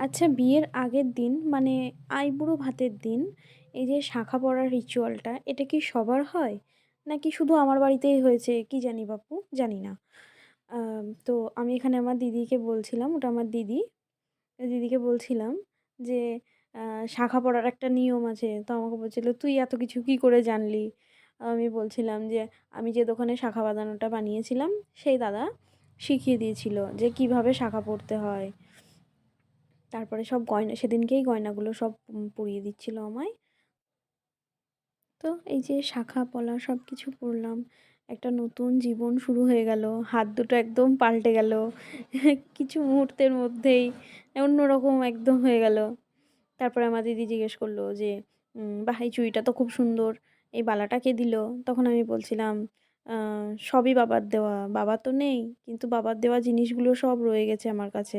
আচ্ছা বিয়ের আগের দিন মানে আইবুড়ো ভাতের দিন, এই যে শাঁখা পড়ার রিচুয়ালটা এটা কি সবার হয়? নাকি শুধু আমার বাড়িতেই হয়েছে? কি জানি বাপু, জানি না। তো আমি এখানে আমার দিদিকে বলছিলাম, ওটা আমার দিদি। দিদিকে বলছিলাম যে শাঁখা পড়ার একটা নিয়ম আছে। তো আমাকে বলছিল, তুই এত কিছু কি করে জানলি? আমি বলছিলাম যে, আমি যে দোকানে শাখা বাঁধানোটা বানিয়েছিলাম, সেই দাদা শিখিয়ে দিয়েছিল যে কীভাবে শাঁখা পড়তে হয়। তারপরে সব গয়না, সেদিনকেই গয়নাগুলো সব পরিয়ে দিচ্ছিল আমায়। তো এই যে শাখা, পলা সব কিছু পরলাম একটা নতুন জীবন শুরু হয়ে গেল। হাত দুটো একদম পাল্টে গেল। কিছু মুহূর্তের মধ্যেই অন্যরকম একদম হয়ে গেল। তারপরে আমার দিদি জিজ্ঞেস করল যে বাহ, এই চুড়িটা তো খুব সুন্দর। এই বালাটা কে দিল? তখন আমি বলছিলাম সবই বাবার দেওয়া। বাবা তো নেই, কিন্তু বাবার দেওয়া জিনিসগুলো সব রয়ে গেছে আমার কাছে।